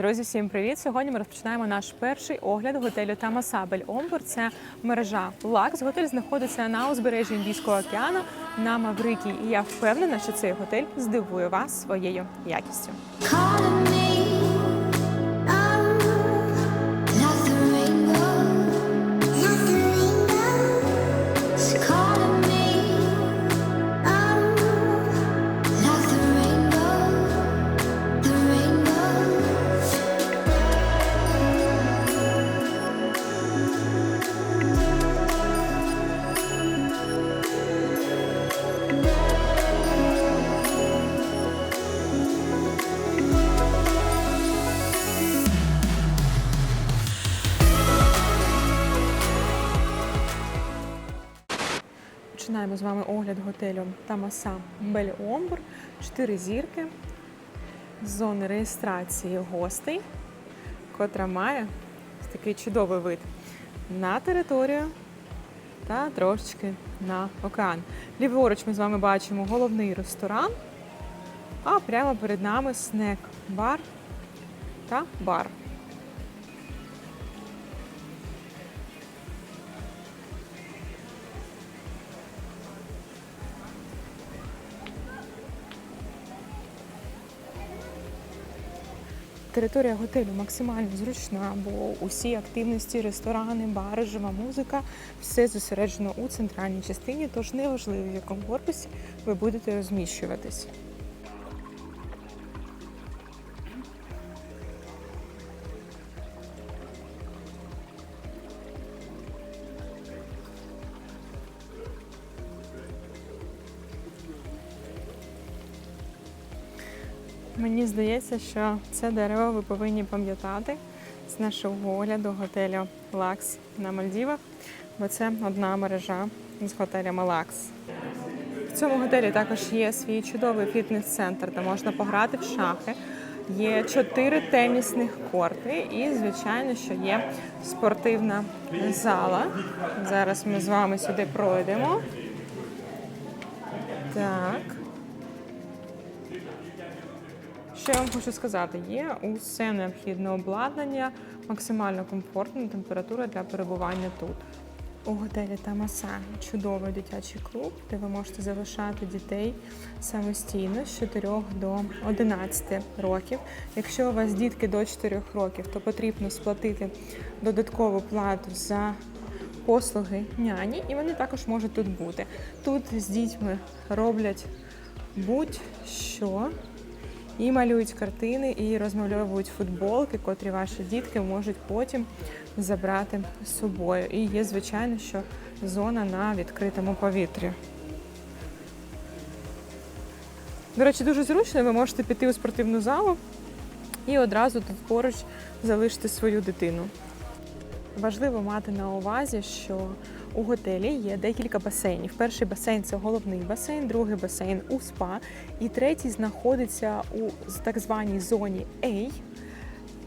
Друзі, всім привіт! Сьогодні ми розпочинаємо наш перший огляд готелю Тамасабель Омбур. Це мережа Лакс. Готель знаходиться на узбережжі Індійського океану на Маврикі. І я впевнена, що цей готель здивує вас своєю якістю. Починаємо з вами огляд готелю Тамаса Бель Омбур. Чотири зірки з зони реєстрації гостей, котра має такий чудовий вид на територію та трошечки на океан. Ліворуч ми з вами бачимо головний ресторан, а прямо перед нами снек-бар та бар. Територія готелю максимально зручна, бо усі активності, ресторани, бари, жива музика все зосереджено у центральній частині, тож неважливо, в якому корпусі ви будете розміщуватись. Мені здається, що це дерево ви повинні пам'ятати з нашого огляду готелю Лакс на Мальдівах, бо це одна мережа з готелями Лакс. В цьому готелі також є свій чудовий фітнес-центр, де можна пограти в шахи. Є чотири тенісних корти і, звичайно, що є спортивна зала. Зараз ми з вами сюди пройдемо. Так. Що я вам хочу сказати, є усе необхідне обладнання, максимально комфортна температура для перебування тут. У готелі Тамаса чудовий дитячий клуб, де ви можете залишати дітей самостійно з 4 до 11 років. Якщо у вас дітки до 4 років, то потрібно сплатити додаткову плату за послуги няні, і вони також можуть тут бути. Тут з дітьми роблять будь-що і малюють картини, і розмальовують футболки, котрі ваші дітки можуть потім забрати з собою. І є, звичайно, що зона на відкритому повітрі. До речі, дуже зручно, ви можете піти у спортивну залу і одразу тут поруч залишити свою дитину. Важливо мати на увазі, що у готелі є декілька басейнів. Перший басейн це головний басейн, другий басейн у спа, і третій знаходиться у так званій зоні A.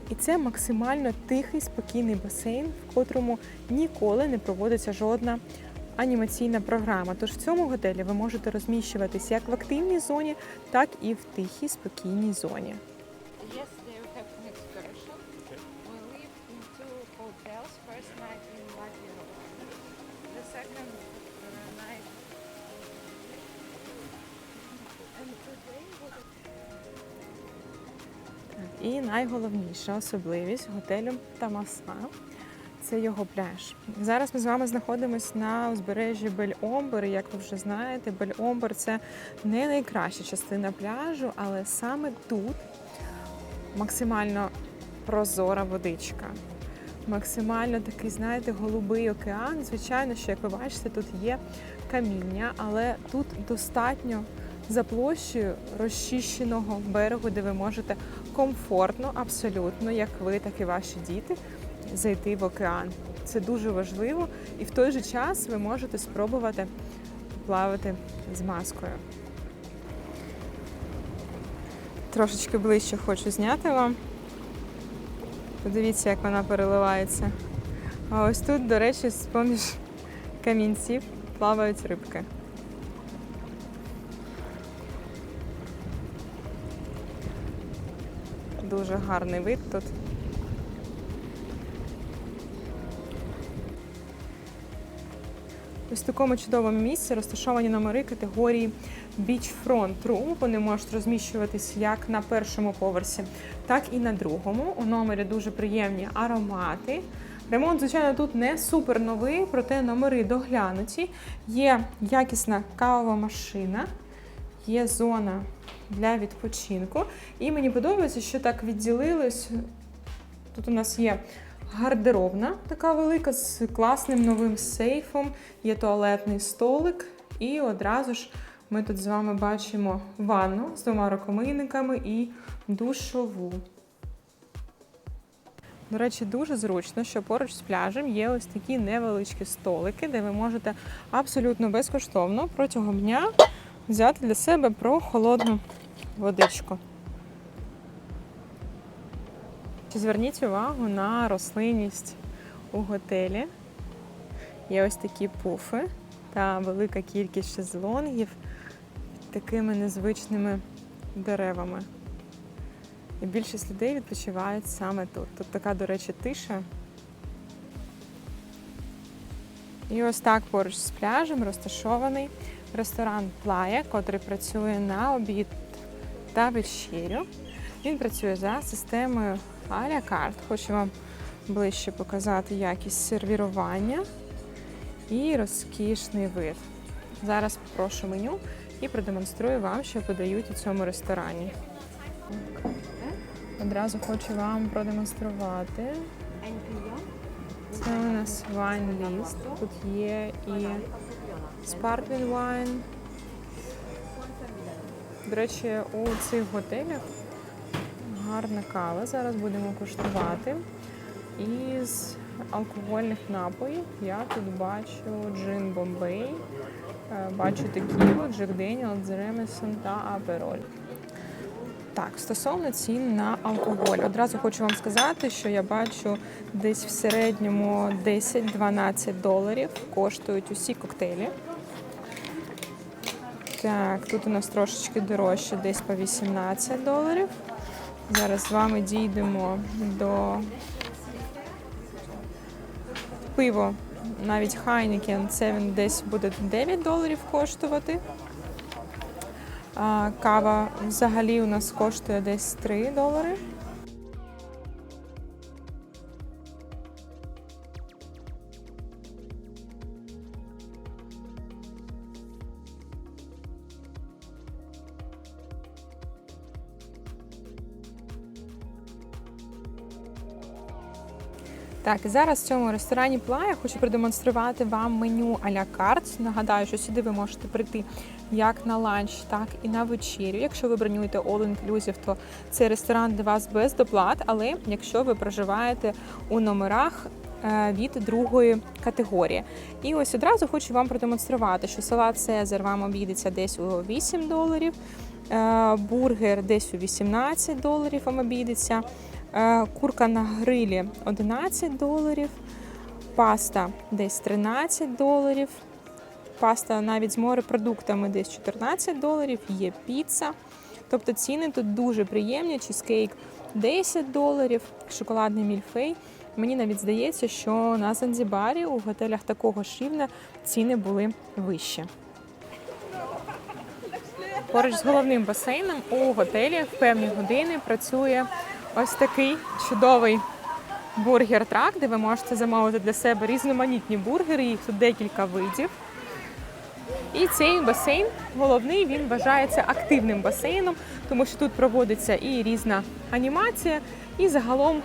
І це максимально тихий, спокійний басейн, в котрому ніколи не проводиться жодна анімаційна програма. Тож в цьому готелі ви можете розміщуватись як в активній зоні, так і в тихій, спокійній зоні. І найголовніша особливість готелю Тамаса це його пляж. Зараз ми з вами знаходимося на узбережжі Бель-Омбор. І, Як ви вже знаєте, Бель-Омбор це не найкраща частина пляжу, але саме тут максимально прозора водичка. Максимально такий, знаєте, голубий океан. Звичайно, що як ви бачите, тут є каміння, але тут достатньо за площею розчищеного берегу, де ви можете комфортно, абсолютно, як ви, так і ваші діти, зайти в океан. Це дуже важливо, і в той же час ви можете спробувати плавати з маскою. Трошечки ближче хочу зняти вам. Подивіться, як вона переливається. А ось тут, до речі, з-поміж камінців плавають рибки. Дуже гарний вид тут. Ось в такому чудовому місці розташовані номери категорії Beachfront Room. Вони можуть розміщуватись як на першому поверсі, так і на другому. У номері дуже приємні аромати. Ремонт, звичайно, тут не супер новий, проте номери доглянуті. Є якісна кавова машина, є зона для відпочинку. І мені подобається, що так відділилось. Тут у нас є гардеробна, така велика, з класним новим сейфом, є туалетний столик, і одразу ж ми тут з вами бачимо ванну з двома рукомийниками і душову. До речі, дуже зручно, що поруч з пляжем є ось такі невеличкі столики, де ви можете абсолютно безкоштовно протягом дня взяти для себе прохолодну водичку. Зверніть увагу на рослинність у готелі. Є ось такі пуфи та велика кількість шезлонгів такими незвичними деревами. І більшість людей відпочивають саме тут. Тут така, до речі, тиша. І ось так поруч з пляжем розташований ресторан Плая, котрий працює на обід та вечерю. Він працює за системою а-ля карт. Хочу вам ближче показати якість сервірування і розкішний вид. Зараз попрошу меню і продемонструю вам, що подають у цьому ресторані. Одразу хочу вам продемонструвати. Це у нас вайн ліст. Тут є і sparkling wine. До речі, у цих готелях гарна кава. Зараз будемо куштувати. Із алкогольних напоїв я тут бачу джин Бомбей, е, бачу текілу, Джек Деніел, Джемесон та Апероль. Так, стосовно цін на алкоголь, одразу хочу вам сказати, що я бачу десь в середньому 10-12 доларів коштують усі коктейлі. Так, тут у нас трошечки дорожче, десь по 18 доларів. Зараз з вами дійдемо до пиво, навіть Heineken, це він десь буде 9 доларів коштувати. Кава взагалі у нас коштує десь 3 долари. Так, зараз в цьому ресторані Плая хочу продемонструвати вам меню а-ля карт. Нагадаю, що сюди ви можете прийти як на ланч, так і на вечерю. Якщо ви бронюєте All Inclusive, то цей ресторан для вас без доплат. Але якщо ви проживаєте у номерах е, від другої категорії. І ось одразу хочу вам продемонструвати, що салат Цезар вам обійдеться десь у 8 доларів, е, бургер десь у 18 доларів вам обійдеться. Е, Курка на грилі 11 доларів, паста десь 13 доларів, паста навіть з морепродуктами десь 14 доларів, є піца. Тобто ціни тут дуже приємні. Чизкейк 10 доларів, шоколадний мільфей. Мені навіть здається, що на Занзібарі у готелях такого ж рівня ціни були вищі. Поруч з головним басейном у готелі в певні години працює ось такий чудовий бургер-трак, де ви можете замовити для себе різноманітні бургери, їх тут декілька видів. І цей басейн головний він вважається активним басейном, тому що тут проводиться і різна анімація, і загалом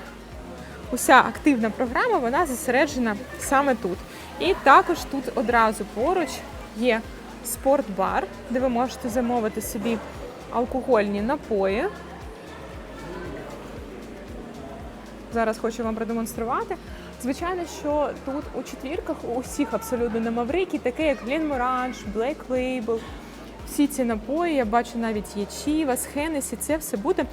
уся активна програма вона зосереджена саме тут. І також тут одразу поруч є спортбар, де ви можете замовити собі алкогольні напої. Зараз хочу вам продемонструвати. Звичайно, що тут у четвірках у усіх абсолютно на Маврикі, таке як Glenmorange, Black Label, всі ці напої, я бачу навіть є Чівас, Хенесі, це все буде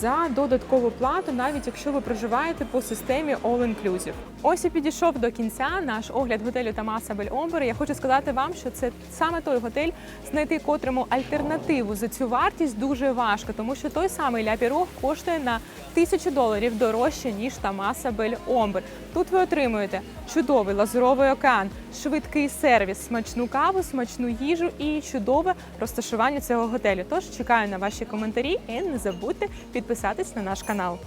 за додаткову плату, навіть якщо ви проживаєте по системі All Inclusive. Ось і підійшов до кінця наш огляд готелю Тамаса Бель Омбер. Я хочу сказати вам, що це саме той готель, знайти котрому альтернативу за цю вартість дуже важко, тому що той самий Ля Пірог коштує на тисячу доларів дорожче ніж Тамаса Бель Омбер. Тут ви отримуєте чудовий лазуровий океан, швидкий сервіс, смачну каву, смачну їжу і чудове розташування цього готелю. Тож чекаю на ваші коментарі і не забудьте підписатись на наш канал.